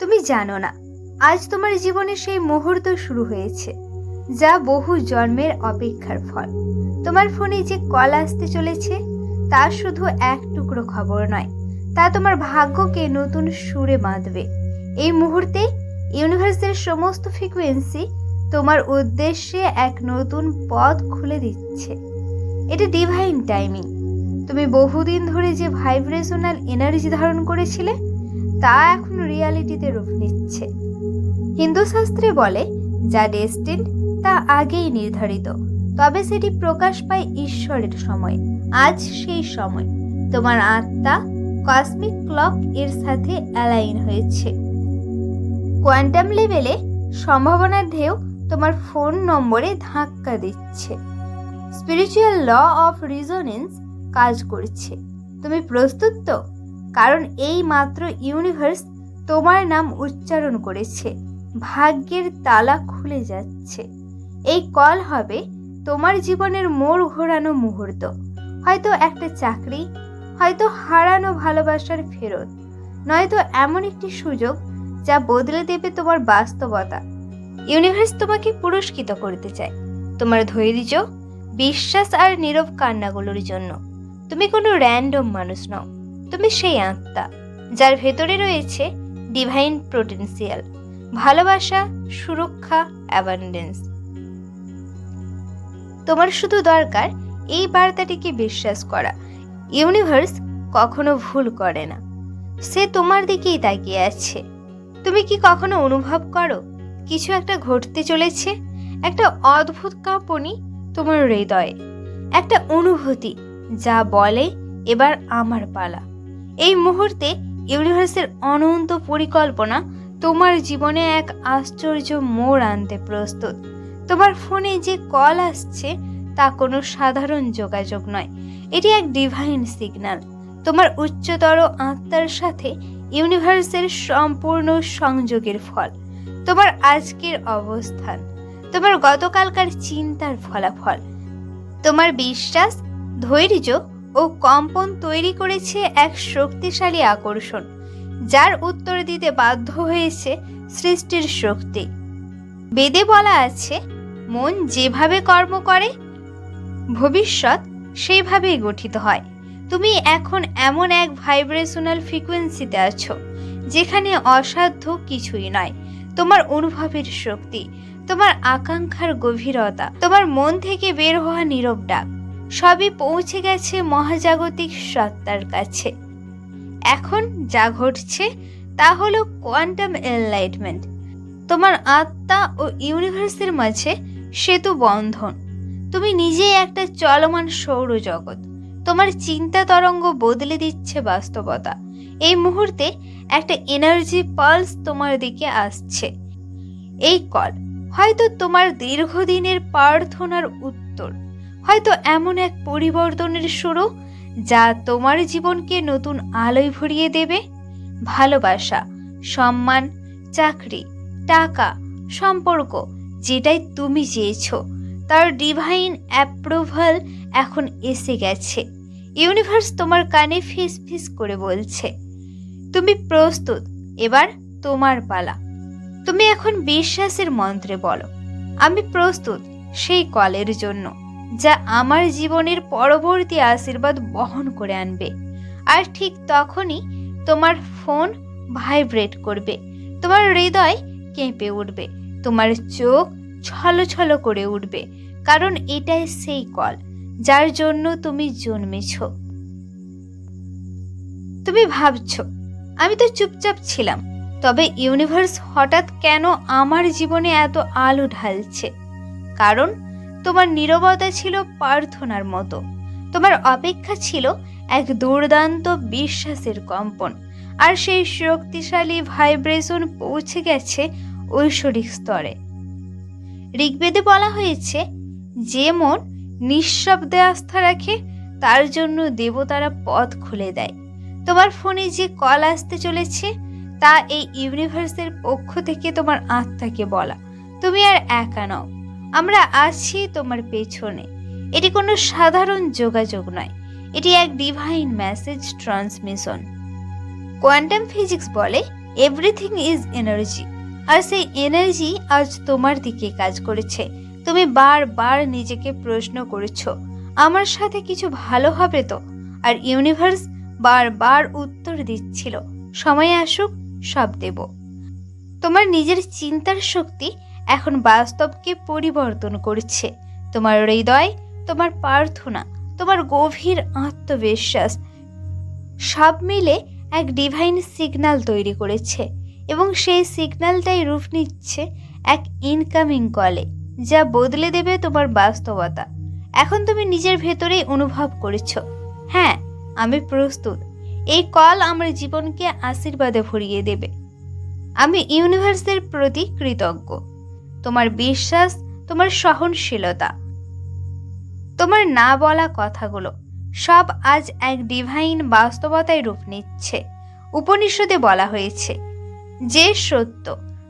তুমি জানো না, আজ তোমার জীবনে সেই মুহূর্ত শুরু হয়েছে, যা বহু জন্মের অপেক্ষার ফল। তোমার ফোনে যে কল আসতে চলেছে, তা শুধু এক টুকরো খবর নয়, তা তোমার ভাগ্যকে নতুন সুরে বাঁধবে। এই মুহূর্তে ইউনিভার্সের সমস্ত ফ্রিকোয়েন্সি তোমার উদ্দেশ্যে এক নতুন পথ খুলে দিচ্ছে। এটা ডিভাইন টাইমিং। তুমি বহুদিন ধরে যে ভাইব্রেশনাল এনার্জি ধারণ করেছিলে তা এখন রিয়ালিটিতে রূপ নিচ্ছে। হিন্দু শাস্ত্রে বলে, যা ডেস্টিন তা আগেই নির্ধারিত। তবে সেটি প্রকাশ পায় ঈশ্বরের সময়, আজ সেই সময়। তোমার আত্মা কসমিক ক্লক এর সাথে অ্যালাইন হয়েছে। কোয়ান্টাম লেভেলে সম্ভাবনার ঢেউ তোমার ফোন নম্বরে ধাক্কা দিচ্ছে। স্পিরিচুয়াল ল অফ রিজনেন্স কাজ করছে। তুমি প্রস্তুত তো? কারণ এই মাত্র ইউনিভার্স তোমার নাম উচ্চারণ করেছে। ভাগ্যের তালা খুলে যাচ্ছে। এই কল হবে তোমার জীবনের মোড় ঘোরানো মুহূর্ত। হয়তো একটা চাকরি, হয়তো হারানো ভালোবাসার ফেরত, নয়তো এমন একটি সুযোগ যা বদলে দেবে তোমার বাস্তবতা। ইউনিভার্স তোমাকে পুরস্কৃত করতে চায়। তোমার ধৈর্য, বিশ্বাস আর নীরব কান্নাগুলোর জন্য। তুমি কোনো র্যান্ডম মানুষ নও। তুমি সেই আত্মা, যার ভেতরে রয়েছে ডিভাইন পোটেন্সিয়াল ভালোবাসা, সুরক্ষা অ্যাবান্ডেন্স তোমার শুধু দরকার এই বার্তাটিকে বিশ্বাস করা। ইউনিভার্স কখনো ভুল করে না। সে তোমার দিকেই তাকিয়ে আছে। তুমি কি কখনো অনুভব করো, কিছু একটা ঘটতে চলেছে? একটা অদ্ভুত কাঁপনি তোমার হৃদয়ে। একটা অনুভূতি যা বলে, এবার আমার পালা। এই মুহূর্তে ইউনিভার্সের অনন্ত পরিকল্পনা তোমার জীবনে এক আশ্চর্য মোড় আনতে প্রস্তুত। তোমার ফোনে যে কল আসছে তা কোনো সাধারণ যোগাযোগ নয়, এটি এক ডিভাইন সিগন্যাল তোমার উচ্চতর আত্মার সাথে ইউনিভার্সের সম্পূর্ণ সংযোগের ফল। তোমার আজকের অবস্থান। তোমার গতকালকার চিন্তার ফলাফল। তোমার বিশ্বাস, ধৈর্য ও কম্পন তৈরি করেছে এক শক্তিশালী আকর্ষণ, যার উত্তর দিতে বাধ্য হয়েছে সৃষ্টির শক্তি। বেদে বলা আছে, মন যেভাবে কর্ম করে, ভবিষ্যৎ সেইভাবেই গঠিত হয়। তুমি এখন এমন এক ভাইব্রেশনাল ফ্রিকোয়েন্সিতে আছো, যেখানে অসাধ্য কিছুই নয়। তোমার অনুভবের শক্তি, তোমার আকাঙ্ক্ষার গভীরতা, তোমার মন থেকে বের হওয়া নীরব ডাক। সবই পৌঁছে গেছে মহাজাগতিক সত্তার কাছে। এখন যা ঘটছে তা হলো কোয়ান্টাম এনলাইটমেন্ট। তোমার আত্মা ও ইউনিভার্সের মাঝে সেতু বন্ধন। তুমি নিজেই একটা চলমান সৌরজগৎ। তোমার চিন্তা তরঙ্গ বদলে দিচ্ছে বাস্তবতা। এই মুহূর্তে একটা এনার্জি পালস তোমার দিকে আসছে। এই কল হয়তো তোমার দীর্ঘদিনের প্রার্থনার উত্তর। হয়তো এমন এক পরিবর্তনের শুরু যা তোমার জীবনকে নতুন আলোয় ভরিয়ে দেবে। ভালোবাসা, সম্মান, চাকরি, টাকা, সম্পর্ক যেটাই তুমি চেয়েছো, তার ডিভাইন অ্যাপ্রুভাল এখন এসে গেছে। ইউনিভার্স তোমার কানে ফিস ফিস করে বলছে, তুমি প্রস্তুত, এবার তোমার পালা। তুমি এখন বিশ্বাসের মন্ত্রে বলো, আমি প্রস্তুত সেই কলের জন্য। যা আমার জীবনের পরবর্তী আশীর্বাদ বহন করে আনবে। আর ঠিক তখনই তোমার ফোন ভাইব্রেট করবে। তোমার হৃদয় কেঁপে উঠবে। তোমার চোখ ছলো ছলো করে উঠবে। কারণ এটাই সেই কল যার জন্য তুমি জন্মেছ। তুমি ভাবছ, আমি তো চুপচাপ ছিলাম, তবে ইউনিভার্স হঠাৎ কেন আমার জীবনে এত আলো ঢালছে? কারণ তোমার নীরবতা ছিল প্রার্থনার মতো। তোমার অপেক্ষা ছিল এক দুর্দান্ত বিশ্বাসের কম্পন। আর সেই শক্তিশালী ভাইব্রেশন পৌঁছে গেছে ঐশ্বরিক স্তরে। ঋগ্বেদে বলা হয়েছে, যে মন নিঃশব্দে আস্থা রাখে, তার জন্য দেবতারা পথ খুলে দেয়। তোমার ফোনে যে কল আসতে চলেছে, তা এই ইউনিভার্সের পক্ষ থেকে তোমার আত্মাকে বলা। তুমি আর একা নও। আমরা আছি তোমার পেছনে। এটি কোনো সাধারণ যোগাযোগ নয়। এটি এক divine message transmission quantum physics বলে এভরিথিং ইজ এনার্জি আর সেই এনার্জি আজ তোমার দিকে কাজ করেছে। তুমি বারবার নিজেকে প্রশ্ন করেছ, আমার সাথে কিছু ভালো হবে তো? আর ইউনিভার্স বারবার উত্তর দিচ্ছিল, সময় আসুক, সব দেব। তোমার নিজের চিন্তার শক্তি এখন বাস্তবকে পরিবর্তন করছে। তোমার হৃদয়, তোমার প্রার্থনা, তোমার গভীর আত্মবিশ্বাস, সব মিলে এক ডিভাইন সিগন্যাল তৈরি করেছে এবং সেই সিগন্যালটাই রূপ নিচ্ছে এক ইনকামিং কলে যা বদলে দেবে তোমার বাস্তবতা। এখন তুমি নিজের ভেতরেই অনুভব করেছ হ্যাঁ আমি প্রস্তুত। এই কল আমার জীবনকে আশীর্বাদে ভরিয়ে দেবে। আমি ইউনিভার্সের প্রতি কৃতজ্ঞ। তোমার বিশ্বাস, তোমার সহনশীলতা। তোমার না বলা কথাগুলো সব আজ এক ডিভাইন বাস্তবতায় রূপ নিচ্ছে। উপনিষদে বলা হয়েছে, যে সত্য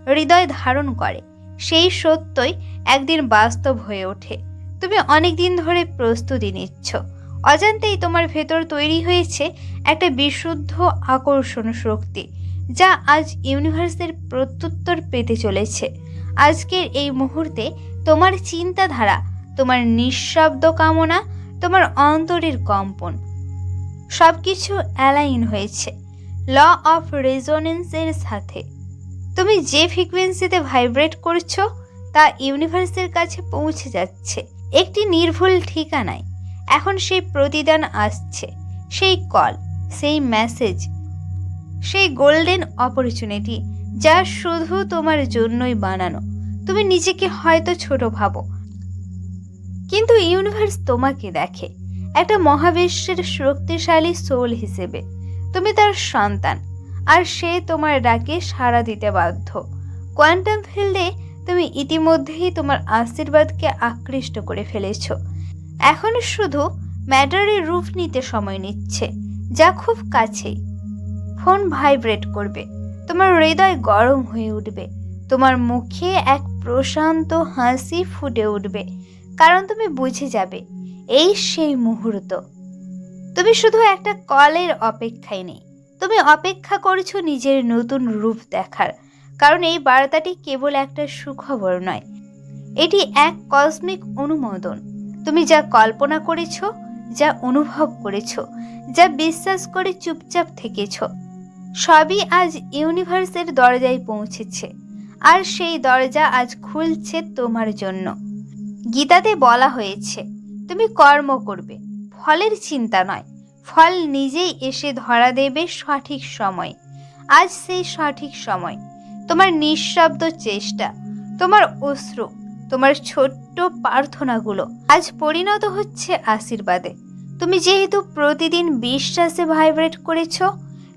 হৃদয় ধারণ করে, সেই সত্যই একদিন বাস্তব হয়ে ওঠে। তুমি অনেক দিন ধরে প্রস্তুতি নিচ্ছ। অজান্তেই তোমার ভেতর তৈরি হয়েছে একটা বিশুদ্ধ আকর্ষণ শক্তি, যা আজ ইউনিভার্সের প্রত্যুত্তর পেতে চলেছে। আজকের এই মুহূর্তে তোমার চিন্তাধারা, তোমার নিঃশব্দ কামনা, তোমার অন্তরের কম্পন সব কিছু অ্যালাইন হয়েছে ল অফ রেজোনেন্সের সাথে। তুমি যে ফ্রিকোয়েন্সিতে ভাইব্রেট করছ, তা ইউনিভার্সের কাছে পৌঁছে যাচ্ছে। একটি নির্ভুল ঠিকানায়। এখন সেই প্রতিদান আসছে। সেই কল সেই মেসেজ সেই গোল্ডেন অপরচুনিটি যা শুধু তোমার জন্যই বানানো। তুমি নিজেকে হয়তো ছোট ভাবো। কিন্তু ইউনিভার্স তোমাকে দেখে। একটা মহাবিশ্বের শক্তিশালী সোল হিসেবে। তুমি তার সন্তান, আর সে তোমার ডাকে সাড়া দিতে বাধ্য। কোয়ান্টাম ফিল্ডে তুমি ইতিমধ্যেই তোমার আশীর্বাদকে আকৃষ্ট করে ফেলেছ। এখন শুধু ম্যাটারের রূপ নিতে সময় নিচ্ছে, যা খুব কাছেই। ফোন ভাইব্রেট করবে। তোমার হৃদয় গরম হয়ে উঠবে। তোমার মুখে এক প্রশান্ত হাসি ফুটে উঠবে। কারণ তুমি বুঝে যাবে, এই সেই মুহূর্ত। তুমি শুধু একটা কলের অপেক্ষায় নেই। তুমি অপেক্ষা করছ নিজের নতুন রূপ দেখার। কারণ এই বার্তাটি কেবল একটা সুখবর নয়। এটি এক কসমিক অনুমোদন। তুমি যা কল্পনা করেছ, যা অনুভব করেছ, যা বিশ্বাস করে চুপচাপ থেকেছো সবই আজ ইউনিভার্সের দরজায় পৌঁছেছে। আর সেই দরজা আজ খুলছে তোমার জন্য। গীতাতে বলা হয়েছে, তুমি কর্ম করবে, ফলের চিন্তা নয়, ফল নিজেই এসে ধরা দেবে সঠিক সময়। আজ সেই সঠিক সময়, তোমার নিঃশব্দ চেষ্টা, তোমার অশ্রু, তোমার ছোট্ট প্রার্থনাগুলো আজ পরিণত হচ্ছে আশীর্বাদে। তুমি যেহেতু প্রতিদিন বিশ্বাসে ভাইব্রেট করেছ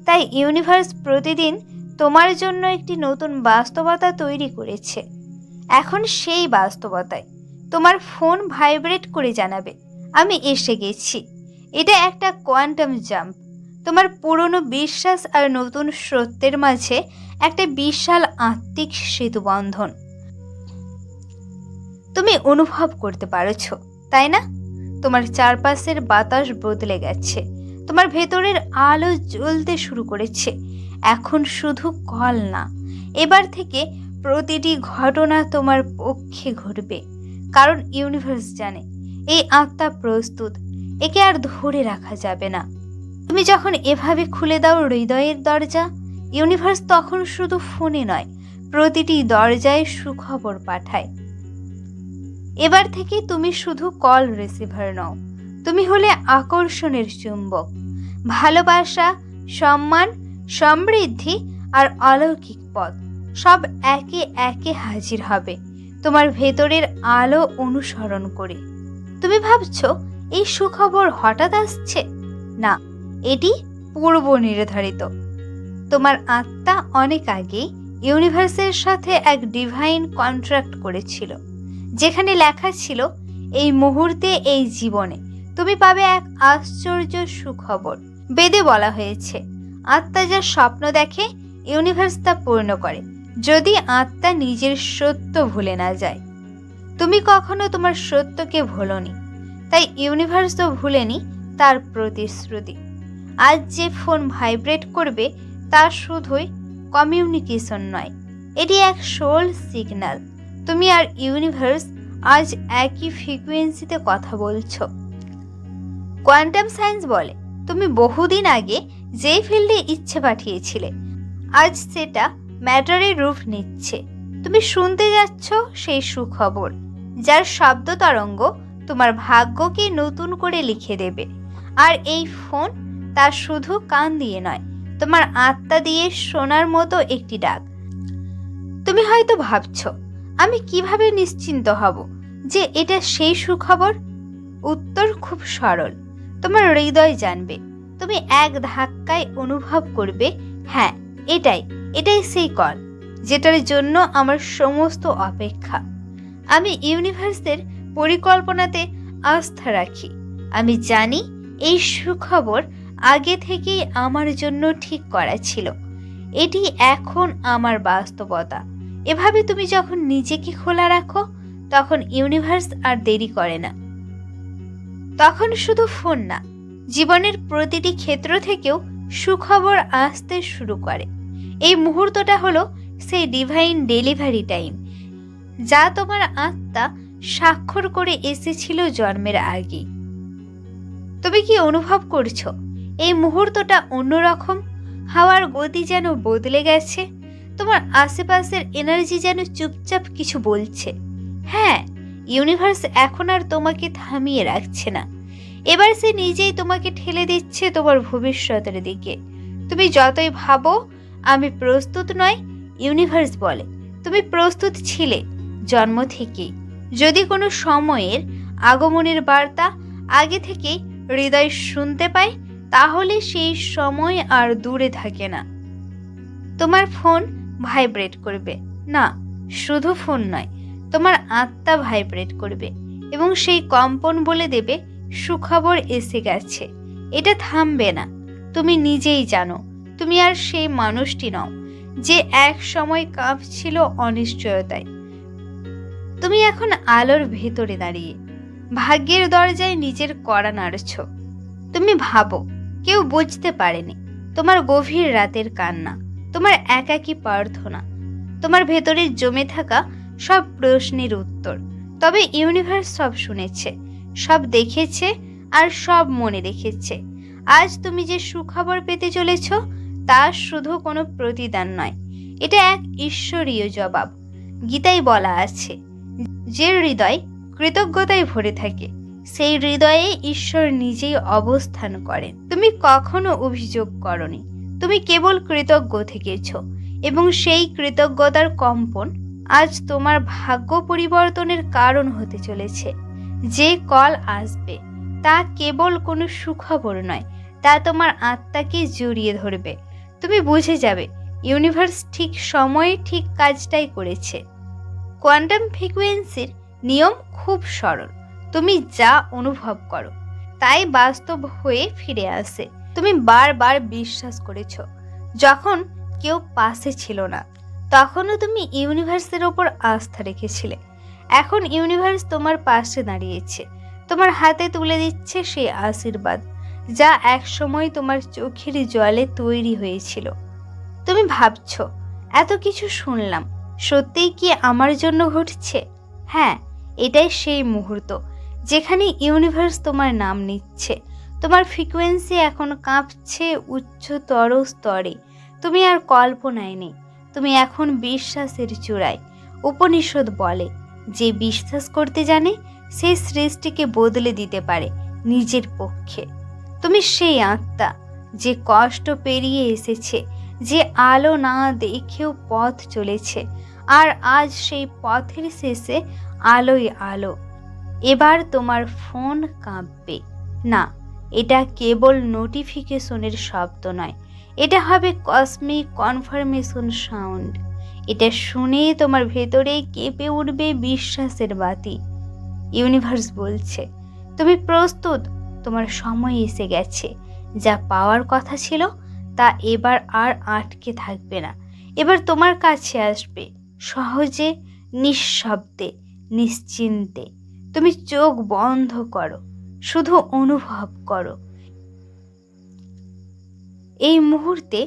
তাই ইউনিভার্স প্রতিদিন তোমার জন্য একটি নতুন বাস্তবতা তৈরি করেছে। এখন সেই বাস্তবতায় তোমার ফোন ভাইব্রেট করে জানাবে, আমি এসে গেছি। এটা একটা কোয়ান্টাম জাম্প। তোমার পুরনো বিশ্বাস আর নতুন সত্যের মাঝে একটা বিশাল আত্মিক সেতুবন্ধন তুমি অনুভব করতে পারছ, তাই না? তোমার চারপাশের বাতাস বদলে গেছে। তোমার ভেতরের আলো জ্বলতে শুরু করেছে। এখন শুধু কল না, এবার থেকে প্রতিটি ঘটনা তোমার পক্ষে ঘটবে, কারণ ইউনিভার্স জানে, এই আত্মা প্রস্তুত, একে আর ধরে রাখা যাবে না। তুমি যখন এভাবে খুলে দাও হৃদয়ের দরজা ইউনিভার্স তখন শুধু ফোনে নয়, প্রতিটি দরজায় সুখবর পাঠায়। এবার থেকে তুমি শুধু কল রিসিভার নও। তুমি হলে আকর্ষণের চুম্বক। ভালোবাসা, সম্মান, সমৃদ্ধি আর অলৌকিক পথ, সব একে একে হাজির হবে তোমার ভেতরের আলো অনুসরণ করে। তুমি ভাবছ, এই সুখবর হঠাৎ আসছে? না, এটি পূর্ব নির্ধারিত। তোমার আত্মা অনেক আগেই ইউনিভার্সের সাথে এক ডিভাইন কন্ট্রাক্ট করেছিল, যেখানে লেখা ছিল, এই মুহূর্তে, এই জীবনে তুমি পাবে এক আশ্চর্য সুখবর। বেদে বলা হয়েছে, আত্মা যা স্বপ্ন দেখে ইউনিভার্স তা পূর্ণ করে, যদি আত্মা নিজের সত্য ভুলে না যায়। তুমি কখনো তোমার সত্যকে ভুলনি, তাই ইউনিভার্স তো ভুলেনি তার প্রতিশ্রুতি। আজ যে ফোন ভাইব্রেট করবে, তা শুধুই কমিউনিকেশন নয়, এটি এক সোল সিগন্যাল তুমি আর ইউনিভার্স আজ একই ফ্রিকুয়েন্সিতে কথা বলছো। কোয়ান্টাম সায়েন্স বলে, তুমি বহুদিন আগে যেই ফিল্ডে ইচ্ছে পাঠিয়েছিলে, আজ সেটা ম্যাটারের রূপ নিচ্ছে। তুমি শুনতে যাচ্ছ সেই সুখবর, যার শব্দ তরঙ্গ তোমার ভাগ্যকে নতুন করে লিখে দেবে। আর এই ফোন তা শুধু কান দিয়ে নয়, তোমার আত্মা দিয়ে শোনার মতো একটি ডাক। তুমি হয়তো ভাবছ, আমি কীভাবে নিশ্চিন্ত হব যে এটা সেই সুখবর? উত্তর খুব সরল। তোমার হৃদয় জানবে। তুমি এক ধাক্কায় অনুভব করবে হ্যাঁ এটাই এটাই সেই কল, যেটার জন্য আমার সমস্ত অপেক্ষা। আমি ইউনিভার্সের পরিকল্পনাতে আস্থা রাখি। আমি জানি এই সুখবর আগে থেকেই আমার জন্য ঠিক করা ছিল। এটি এখন আমার বাস্তবতা। এভাবে তুমি যখন নিজেকে খোলা রাখো, তখন ইউনিভার্স আর দেরি করে না। তখন শুধু ফোন না, জীবনের প্রতিটি ক্ষেত্র থেকেও সুখবর আসতে শুরু করে। এই মুহূর্তটা হলো সেই ডিভাইন ডেলিভারি টাইম যা তোমার আত্মা স্বাক্ষর করে এসেছিল জন্মের আগে। তুমি কি অনুভব করছ? এই মুহূর্তটা অন্যরকম, হাওয়ার গতি যেন বদলে গেছে, তোমার আশেপাশের এনার্জি যেন চুপচাপ কিছু বলছে। হ্যাঁ ইউনিভার্স এখন আর তোমাকে থামিয়ে রাখছে না। এবার সে নিজেই তোমাকে ঠেলে দিচ্ছে তোমার ভবিষ্যতের দিকে। তুমি যতই ভাবো, আমি প্রস্তুত নয় ইউনিভার্স বলে, তুমি প্রস্তুত ছিলে জন্ম থেকেই। যদি কোনো সময়ের আগমনের বার্তা আগে থেকেই হৃদয় শুনতে পায় তাহলে সেই সময় আর দূরে থাকে না। তোমার ফোন ভাইব্রেট করবে। না, শুধু ফোন নয় তোমার আত্মা ভাইব্রেট করবে এবং সেই কম্পন বলে দেবে, সুখবর এসে গেছে। এটা থামবে না। তুমি নিজেই জানো, তুমি আর সেই মানুষটি নও, যে এক সময় কাঁপছিল অনিশ্চয়তায়। তুমি এখন আলোর ভেতরে দাঁড়িয়ে, ভাগ্যের দরজায় নিজের কড়া নাড়ছ। তুমি ভাবো, কেউ বুঝতে পারেনি, তোমার গভীর রাতের কান্না, তোমার একাকী প্রার্থনা, তোমার ভেতরে জমে থাকা সব প্রশ্নের উত্তর। তবে ইউনিভার্স সব শুনেছে, সব দেখেছে আর সব মনে রেখেছে। আজ তুমি যে সুখবর পেতে চলেছ, তা শুধু কোনো প্রতিদান নয়, এটা এক ঈশ্বরীয় জবাব। গীতাই বলা আছে, যে হৃদয় কৃতজ্ঞতায় ভরে থাকে, সেই হৃদয়ে ঈশ্বর নিজেই অবস্থান করেন। তুমি কখনো অভিযোগ করনি, তুমি কেবল কৃতজ্ঞ থেকেছ এবং সেই কৃতজ্ঞতার কম্পন আজ তোমার ভাগ্য পরিবর্তনের কারণ হতে চলেছে। যে কল আসবে, তা কেবল কোনো সুখবর নয়, তা তোমার আত্মাকে জড়িয়ে ধরবে। তুমি বুঝে যাবে ইউনিভার্স ঠিক সময়ে ঠিক কাজটাই করেছে। কোয়ান্টাম ফ্রিকুয়েন্সির নিয়ম খুব সরল, তুমি যা অনুভব করো, তাই বাস্তব হয়ে ফিরে আসে। তুমি বারবার বিশ্বাস করেছ, যখন কেউ পাশে ছিল না। তখনও তুমি ইউনিভার্সের ওপর আস্থা রেখেছিলে। এখন ইউনিভার্স তোমার পাশে দাঁড়িয়েছে। তোমার হাতে তুলে দিচ্ছে সেই আশীর্বাদ, যা একসময় তোমার চোখের জলে তৈরি হয়েছিল। তুমি ভাবছ, এত কিছু শুনলাম, সত্যিই কি আমার জন্য ঘটছে? হ্যাঁ এটাই সেই মুহূর্ত, যেখানে ইউনিভার্স তোমার নাম নিচ্ছে। তোমার ফ্রিকোয়েন্সি এখন কাঁপছে উচ্চতর স্তরে। তুমি আর কল্পনায় নেই তুমি এখন বিশ্বাসের চূড়ায়। উপনিষদ বলে, যে বিশ্বাস করতে জানে সে সৃষ্টিকে বদলে দিতে পারে নিজের পক্ষে। তুমি সেই আত্মা যে কষ্ট পেরিয়ে এসেছে, যে আলো না দেখেও পথ চলেছে, আর আজ সেই পথের শেষে আলোই আলো। এবার তোমার ফোন কাঁপবে। না, এটা কেবল নোটিফিকেশনের শব্দ নয় এটা হবে কসমিক কনফার্মেশন সাউন্ড এটা শুনে তোমার ভেতরে কেঁপে উঠবে বিশ্বাসের বাতি। ইউনিভার্স বলছে, তুমি প্রস্তুত, তোমার সময় এসে গেছে। যা পাওয়ার কথা ছিল, তা এবার আর আটকে থাকবে না। এবার তোমার কাছে আসবে, সহজে, নিঃশব্দে, নিশ্চিন্তে। তুমি চোখ বন্ধ করো, শুধু অনুভব করো। এই মুহূর্তে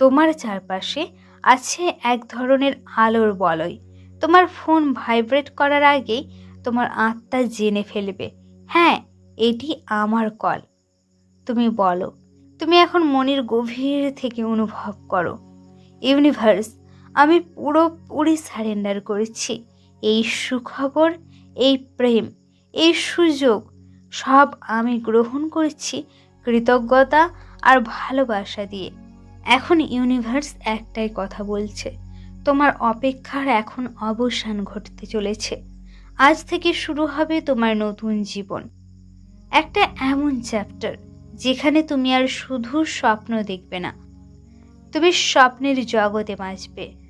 তোমার চারপাশে আছে এক ধরনের আলোর বলয়। তোমার ফোন ভাইব্রেট করার আগেই তোমার আত্মা জেনে ফেলবে হ্যাঁ এটি আমার কল তুমি বলো, তুমি এখন মনের গভীর থেকে অনুভব করো। ইউনিভার্স, আমি পুরোপুরি সারেন্ডার করেছি। এই সুখবর, এই প্রেম, এই সুযোগ সব আমি গ্রহণ করেছি কৃতজ্ঞতা আর ভালোবাসা দিয়ে। এখন ইউনিভার্স একটাই কথা বলছে, তোমার অপেক্ষার এখন অবসান ঘটতে চলেছে। আজ থেকে শুরু হবে তোমার নতুন জীবন। একটা এমন চ্যাপ্টার যেখানে তুমি আর শুধু স্বপ্ন দেখবে না। তুমি স্বপ্নের জগতে বাঁচবে।